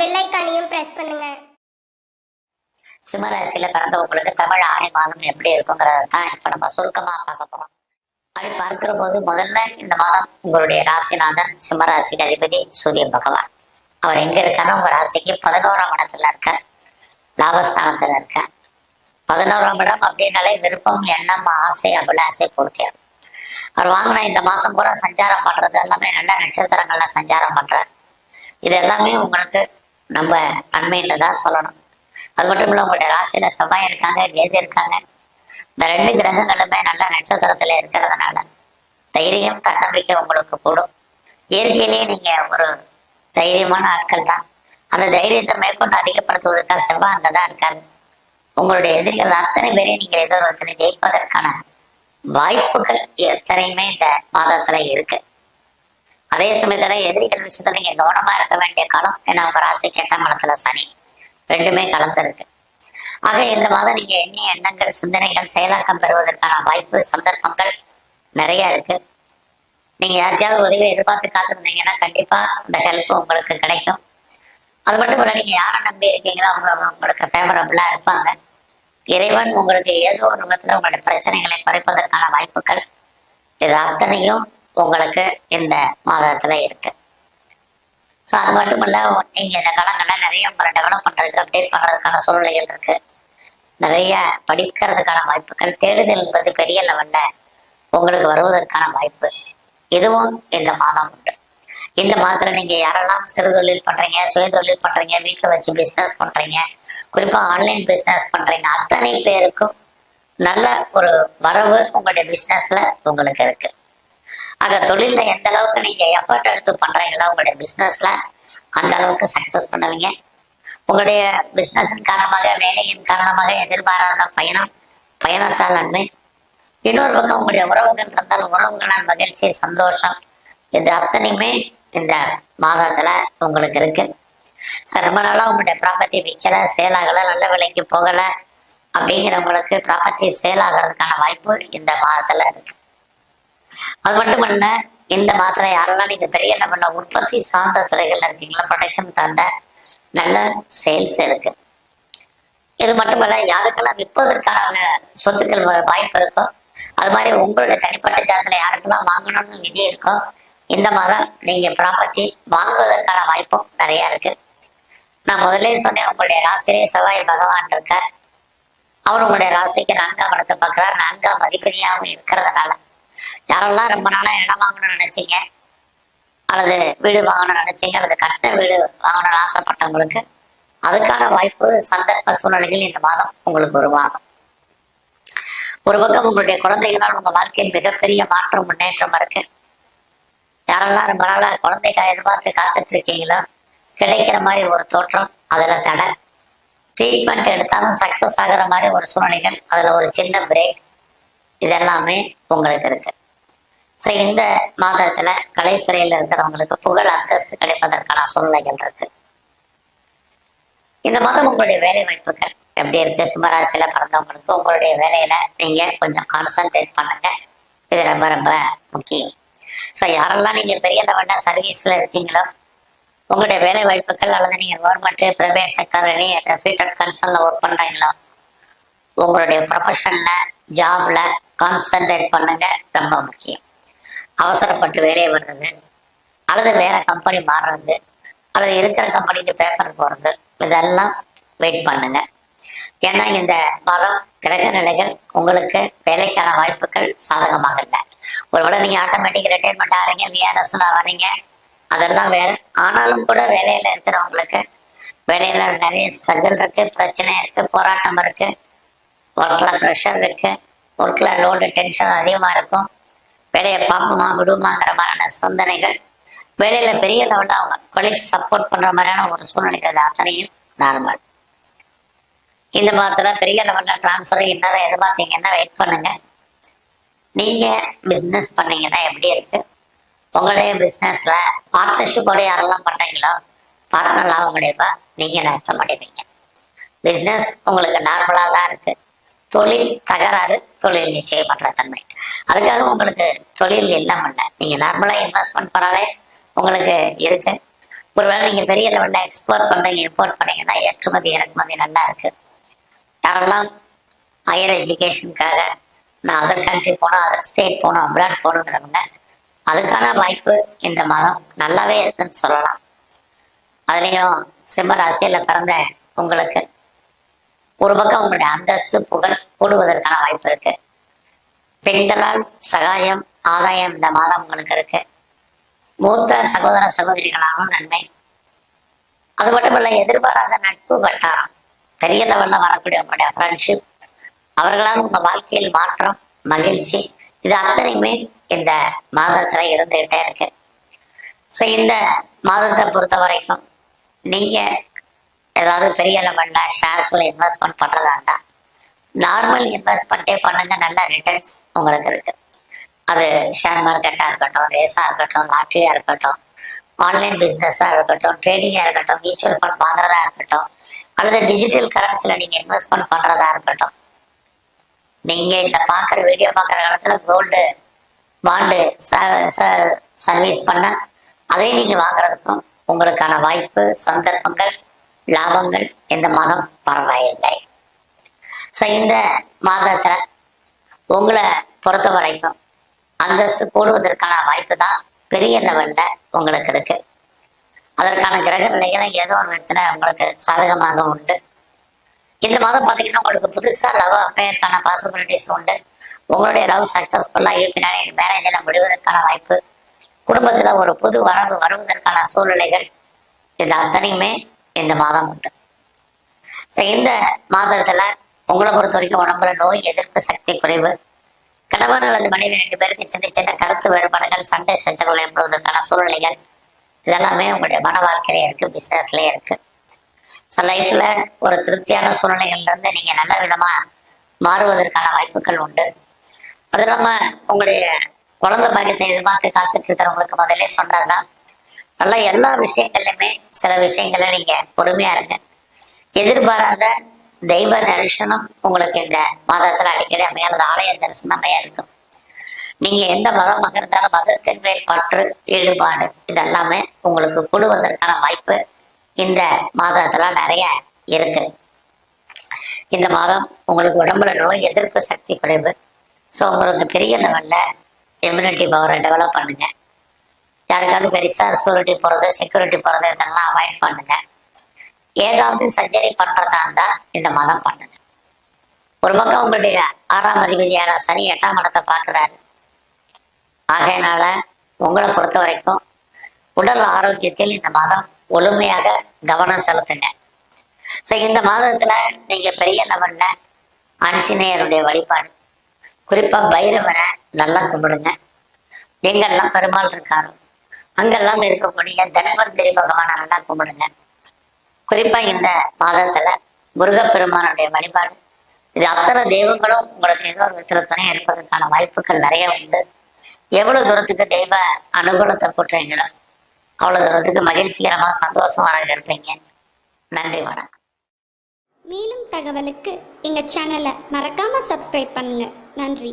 Bell ஐக்கானையும் press பண்ணுங்க. சிம்மராசியில பிறந்தவங்களுக்கு தமிழ் ஆணை மாதம் எப்படி இருக்குங்கிறத தான் இப்ப நம்ம சுருக்கமா பார்க்க போறோம். அப்படி பார்க்கிற போது முதல்ல இந்த மாதம் உங்களுடைய ராசிநாதன் சிம்மராசிக்கு அதிபதி சூரிய பகவான். அவர் எங்க இருக்காருன்னா உங்க ராசிக்கு பதினோராம் இடத்துல இருக்க லாபஸ்தானத்துல இருக்க பதினோராம் இடம் அப்படின்னாலே விருப்பம் எண்ணம் ஆசை அபிலாசை பூர்த்தியாகும். அவர் வாங்கின இந்த மாசம் பூரா சஞ்சாரம் பண்றது எல்லாமே நல்ல நட்சத்திரங்கள்ல சஞ்சாரம் பண்றாரு. இது எல்லாமே உங்களுக்கு நம்ம நன்மைன்னு தான் சொல்லணும். அது மட்டும் இல்ல உங்களுடைய ராசியில செவ்வாய் இருக்காங்க கேது இருக்காங்க. இந்த ரெண்டு கிரகங்களுமே நல்ல நட்சத்திரத்துல இருக்கிறதுனால தைரியம் தன்னம்பிக்கை உங்களுக்கு கூடும். இயற்கையிலேயே நீங்க ஒரு தைரியமான ஆட்கள் தான் அந்த தைரியத்தை மேற்கொண்டு அதிகப்படுத்துவதற்காக செவ்வாய் அங்கதான் இருக்காரு. உங்களுடைய எதிரிகள் அத்தனை பேரையும் நீங்க ஏதோ ஜெயிப்பதற்கான வாய்ப்புகள் எத்தனையுமே இந்த மாதத்துல இருக்கு. அதே சமயத்துல எதிரிகள் விஷயத்துல நீங்க கவனமா இருக்க வேண்டிய காலம் ஏன்னா உங்க ராசிக்கு எட்டாம் இடத்துல சனி. ரெண்டுமே கலந்துருக்கு ஆக இந்த மாதம் நீங்க எண்ணிய எண்ணங்கள் சிந்தனைகள் செயலாக்கம் பெறுவதற்கான வாய்ப்பு சந்தர்ப்பங்கள் நிறைய இருக்கு. நீங்க யாருக்காவது உதவி எதிர்பார்த்து காத்திருந்தீங்கன்னா கண்டிப்பா இந்த ஹெல்ப் உங்களுக்கு கிடைக்கும். அது மட்டும் இல்ல நீங்க யாரை நம்பி இருக்கீங்களோ அவங்க உங்களுக்கு ஃபேவரபிளா இருப்பாங்க. இறைவன் உங்களுக்கு ஏதோ ஒரு விதத்துல உங்களுடைய பிரச்சனைகளை குறைப்பதற்கான வாய்ப்புகள். இது அத்தனையும் உங்களுக்கு இந்த மாதத்துல இருக்கு. ஸோ அது மட்டும் இல்ல நீங்க இந்த காலங்களில் நிறைய உங்களை டெவலப் பண்றதுக்கு அப்டேட் பண்றதுக்கான சூழ்நிலைகள் இருக்கு. நிறைய படிக்கிறதுக்கான வாய்ப்புகள் தேடுதல் என்பது பெரிய லெவல்ல உங்களுக்கு வருவதற்கான வாய்ப்பு. இதுவும் இந்த மாதம் உண்டு. இந்த மாதத்துல நீங்க யாரெல்லாம் சிறு தொழில் பண்றீங்க சுய தொழில் பண்றீங்க வீட்டுல வச்சு பிசினஸ் பண்றீங்க குறிப்பா ஆன்லைன் பிசினஸ் பண்றீங்க அத்தனை பேருக்கும் நல்ல ஒரு வரவு உங்களுடைய பிசினஸ்ல உங்களுக்கு இருக்கு. ஆக தொழில எந்த அளவுக்கு நீங்க எஃபர்ட் எடுத்து பண்றீங்களோ உங்களுடைய பிசினஸ்ல அந்த அளவுக்கு சக்சஸ் பண்ணுவீங்க. உங்களுடைய பிசினஸின் காரணமாக வேலையின் காரணமாக எதிர்பாராத பயணம் பயணத்தால் நன்மை. இன்னொரு பக்கம் உங்களுடைய உறவுகள் இருந்தால் உறவுகளால் மகிழ்ச்சி சந்தோஷம். இது அத்தனையுமே இந்த மாதத்துல உங்களுக்கு இருக்கு. ஸோ ரொம்ப நாளா உங்களுடைய ப்ராப்பர்ட்டி விற்கல சேல் ஆகல நல்ல விலைக்கு போகல. அப்படிங்கிறவங்களுக்கு ப்ராப்பர்ட்டி சேல் ஆகிறதுக்கான வாய்ப்பு இந்த மாதத்துல இருக்கு. அது மட்டும் இல்ல இந்த மாதத்துல யாரெல்லாம் நீங்க பெரிய லெவல்ல உற்பத்தி சார்ந்த துறைகள்ல இருக்கீங்களா ப்ரொடெக்ஷன் தந்த நல்ல சேல்ஸ் இருக்கு. இது மட்டுமல்ல யாருக்கெல்லாம் விற்பதற்கான சொத்துக்கள் வாய்ப்பு இருக்கோ அது மாதிரி உங்களுடைய தனிப்பட்ட ஜாதத்துல யாருக்கெல்லாம் வாங்கணும்னு விதி இருக்கோ இந்த மாதம் நீங்க ப்ராப்பர்ட்டி வாங்குவதற்கான வாய்ப்பும் நிறைய இருக்கு. நான் முதல்ல சொன்னேன் உங்களுடைய ராசியிலே செவ்வாய் பகவான் இருக்கார். அவர் உங்களுடைய ராசிக்கு நான்காம் இடத்தை பார்க்கிறார். நான்காம் அதிபதியாகவும் இருக்கிறதுனால யாரெல்லாம் ரொம்ப நாளா இடம் வாங்கணும்னு நினைச்சீங்க? அல்லது வீடு வாங்கணும்னு நினைச்சீங்க? அல்லது கட்ட வீடு வாங்கணும்னு ஆசைப்பட்டவங்களுக்கு அதுக்கான வாய்ப்பு சந்தர்ப்ப சூழ்நிலைகள் இந்த மாதம் உங்களுக்கு உருவாகும். ஒரு பக்கம் உங்களுடைய குழந்தைகளால் உங்க வாழ்க்கையில் மிகப்பெரிய மாற்றம் முன்னேற்றம் இருக்கு. யாரெல்லாம் ரொம்ப நாளா குழந்தைக்காக எதிர்பார்த்து காத்துட்டு இருக்கீங்களோ கிடைக்கிற மாதிரி ஒரு தோற்றம் அதுல தடை. ட்ரீட்மெண்ட் எடுத்தாலும் சக்சஸ் ஆகுற மாதிரி ஒரு சூழ்நிலைகள் அதுல ஒரு சின்ன பிரேக் இதெல்லாமே உங்களுக்கு இருக்கு. ஸோ இந்த மாதத்துல கலைத்துறையில இருக்கிறவங்களுக்கு புகழ் அந்தஸ்து கிடைப்பதற்கான சூழ்நிலைகள் இருக்கு. இந்த மாதம் உங்களுடைய வேலை வாய்ப்புகள் எப்படி இருக்கு? சிம்மராசியில பிறந்தவங்களுக்கு உங்களுடைய வேலையில நீங்க கொஞ்சம் கான்சென்ட்ரேட் பண்ணுங்க. இது ரொம்ப ரொம்ப முக்கியம். ஸோ யாரெல்லாம் நீங்க பெரிய லெவல்ல சர்வீஸ்ல இருக்கீங்களோ உங்களுடைய வேலை வாய்ப்புகள் அல்லது நீங்க government private sector any reputed கன்சர்ன்ல work பண்றீங்களோ உங்களுடைய ப்ரொஃபஷன்ல ஜாப்ல கான்சென்ட்ரேட் பண்ணுங்க ரொம்ப முக்கியம். அவசரப்பட்டு வேலையை வர்றது அல்லது வேற கம்பெனி மாறுறது அல்லது இருக்கிற கம்பெனிக்கு பேப்பர் போறது இதெல்லாம் வெயிட் பண்ணுங்க. ஏன்னா இந்த மதம் கிரக நிலைகள் உங்களுக்கு வேலைக்கான வாய்ப்புகள் சாதகமாக இல்லை. ஒருவேளை நீங்க ஆட்டோமேட்டிக் ரிட்டைர்மெண்ட் ஆகிறீங்க விஆர்எஸ்ல வரீங்க அதெல்லாம் வேற. ஆனாலும் கூட வேலையில இருக்கிறவங்களுக்கு வேலையில நிறைய ஸ்ட்ரகிள் இருக்கு பிரச்சனை இருக்கு போராட்டம் இருக்கு ஒர்க்ல ப்ரெஷர் இருக்கு ஒர்க்ல லோடு டென்ஷன் அதிகமா இருக்கும். வேலையை பார்ப்போமா விடுமாங்கிற மாதிரியான சிந்தனைகள். வேலையில பெரிய லெவலில் அவங்க கொலீக்ஸ் சப்போர்ட் பண்ற மாதிரியான ஒரு சூழ்நிலைகள் அத்தனையும் நார்மல் இந்த மாதத்தில் பெரிய லெவல்ல டிரான்ஸ்ஃபர் இன்னும் எதிர்பார்த்தீங்கன்னா வெயிட் பண்ணுங்க. நீங்க பிசினஸ் பண்ணீங்கன்னா எப்படி இருக்கு? உங்களுடைய பிசினஸ்ல பார்ட்னர்ஷிப்போட யாரெல்லாம் பண்ணுறீங்களோ பார்ட்னர் லாபம் அடைப்பா நீங்க நஷ்டம் அடைவீங்க. பிசினஸ் உங்களுக்கு நார்மலா தான் இருக்கு. தொழில் தகராறு தொழில் நிச்சயம் பண்ற தன்மை. அதுக்காக உங்களுக்கு தொழில் இல்லாம இல்லை. நீங்க நார்மலா இன்வெஸ்ட்மெண்ட் பண்ணாலே உங்களுக்கு இருக்கு. ஒருவேளை நீங்க பெரிய லெவல்ல எக்ஸ்போர்ட் பண்றீங்க இம்போர்ட் பண்ணீங்கன்னா ஏற்றுமதி இறக்குமதி நல்லா இருக்கு. யாரெல்லாம் ஹையர் எஜுகேஷனுக்காக நான் அதர் கண்ட்ரி போனோம் அதர் ஸ்டேட் போனோம் அப்ராட் போகணுங்கிறவங்க அதுக்கான வாய்ப்பு இந்த மாதம் நல்லாவே இருக்குன்னு சொல்லலாம். அதுலேயும் சிம்ம ராசியில் பிறந்த உங்களுக்கு ஒரு பக்கம் உங்களுடைய அந்தஸ்து புகழ் கூடுவதற்கான வாய்ப்பு இருக்கு. பெண்களால் சகாயம் ஆதாயம் இந்த மாதம் உங்களுக்கு இருக்கு. மூத்த சகோதர சகோதரிகளாகவும் நன்மை. அது மட்டுமல்ல எதிர்பாராத நட்பு வட்டாரம் பெரிய லெவல்ல வரக்கூடிய உங்களுடைய ஃப்ரெண்ட்ஷிப் அவர்களால் உங்க வாழ்க்கையில் மாற்றம் மகிழ்ச்சி இது அத்தனையுமே இந்த மாதத்துல இருந்துகிட்டே இருக்கு. ஸோ இந்த மாதத்தை பொறுத்த வரைக்கும் நீங்க ஏதாவது பெரிய லெவல்ல ஷேர்ஸ்ல இன்வெஸ்ட்மெண்ட் பண்றதா இருந்தா நார்மல் இன்வெஸ்ட்மெண்ட்டே பண்ணுங்க நல்ல ரிட்டர்ன்ஸ் உங்களுக்கு இருக்கு. அது ஷேர் மார்க்கெட்டா இருக்கட்டும் ரேஸா இருக்கட்டும் லாட்ரியா இருக்கட்டும் ஆன்லைன் பிஸ்னஸா இருக்கட்டும் ட்ரேடிங்கா இருக்கட்டும் மியூச்சுவல் ஃபண்ட் வாங்குறதா இருக்கட்டும் அல்லது டிஜிட்டல் கரன்சில நீங்க இன்வெஸ்ட்மெண்ட் பண்றதா இருக்கட்டும் நீங்க இந்த பாக்குற வீடியோ பாக்குற காலத்துல கோல்டு பாண்டு சர்வீஸ் பண்ண அதை நீங்க வாங்குறதுக்கும் உங்களுக்கான வாய்ப்பு சந்தர்ப்பங்கள் லாபங்கள் இந்த மாதம் பரவாயில்லை. ஸோ இந்த மாதத்தில் உங்களை பொறுத்த வரைக்கும் அந்தஸ்து கூடுவதற்கான வாய்ப்பு தான் பெரிய லெவல்ல உங்களுக்கு இருக்கு. அதற்கான கிரக நிலைகளும் ஏதோ ஒரு விதத்துல உங்களுக்கு சாதகமாக உண்டு. இந்த மாதம் பார்த்தீங்கன்னா உங்களுக்கு புதுசா லவ் அஃபேருக்கான பாசிபிலிட்டிஸ் உண்டு. உங்களுடைய லவ் சக்ஸஸ்ஃபுல்லாக பின்னாடி மேரேஜில் முடிவதற்கான வாய்ப்பு. குடும்பத்துல ஒரு புது வரவு வருவதற்கான சூழ்நிலைகள் இது அத்தனையுமே இந்த மாதம் உண்டு. ஸோ இந்த மாதத்துல உங்களை பொறுத்த வரைக்கும் உடம்புல நோய் எதிர்ப்பு சக்தி குறைவு. கணவன் அல்லது மனைவி ரெண்டு பேருக்கு சின்ன சின்ன கருத்து வேறுபாடுகள் சண்டை சச்சரவுகள் ஏற்படுவதற்கான சூழ்நிலைகள் இதெல்லாமே உங்களுடைய மன வாழ்க்கையில இருக்கு பிசினஸ்லயே இருக்கு. ஸோ லைஃப்ல ஒரு திருப்தியான சூழ்நிலைகள்ல இருந்து நீங்க நல்ல விதமா மாறுவதற்கான வாய்ப்புகள் உண்டு. அது இல்லாம உங்களுடைய குழந்தை பாக்கியத்தை எதிர்பார்த்து காத்துட்டு இருக்கிறவங்களுக்கு முதல்ல சொன்னதுதான் நல்லா எல்லா விஷயங்கள்லையுமே சில விஷயங்களை நீங்க பொறுமையா இருங்க. எதிர்பாராத தெய்வ தரிசனம் உங்களுக்கு இந்த மாதத்துல அடிக்கடி அமையாத ஆலய தரிசனமே இருக்கும். நீங்க எந்த மதமாக இருந்தாலும் மதத்தின் மேல் பற்று ஈடுபாடு இதெல்லாமே உங்களுக்கு கூடுவதற்கான வாய்ப்பு இந்த மாதத்துல நிறைய இருக்கு. இந்த மாதம் உங்களுக்கு உடம்புல நோய் எதிர்ப்பு சக்தி குறைவு. ஸோ உங்களுக்கு பெரிய லெவல்ல இம்யூனிட்டி பவரை டெவலப் பண்ணுங்க. யாருக்காவது பெருசா சூரிட்டி போறது செக்யூரிட்டி போறது இதெல்லாம் அவாய்ட் பண்ணுங்க. ஏதாவது சர்ஜரி பண்றதா இருந்தா இந்த மாதம் பண்ணுங்க. ஒரு பக்கம் உங்களுடைய ஆறாம் அதிபதியான சனி எட்டாம் இடத்தை பாக்குறாரு ஆகையினால உங்களை பொறுத்த வரைக்கும் உடல் ஆரோக்கியத்தில் இந்த மாதம் முழுமையாக கவனம் செலுத்துங்க. ஸோ இந்த மாதத்துல நீங்க பெரிய லெவல்ல ஆஞ்சநேயருடைய வழிபாடு. குறிப்பா பைரவரை நல்லா கும்பிடுங்க. எங்கெல்லாம் பெருமாள் இருக்காரோ. அங்கெல்லாம் இருக்கக்கூடிய தன்வந்திரி பகவானை நல்லா கும்பிடுங்க. குறிப்பா இந்த மாதத்துல முருகப்பெருமானுடைய வழிபாடு. இது அத்தனை தெய்வங்களும் உங்களுக்கு ஏதோ ஒரு விதத்துல துணை இருப்பதற்கான வாய்ப்புகள் நிறைய உண்டு. எவ்வளவு தூரத்துக்கு தெய்வ அனுகூலத்தை கூட்டுறீங்களோ அவ்வளவு தூரத்துக்கு மகிழ்ச்சிகரமா சந்தோஷமாக இருப்பீங்க. நன்றி வணக்கம். மேலும் தகவலுக்கு எங்க சேனலை மறக்காம சப்ஸ்கிரைப் பண்ணுங்க. நன்றி.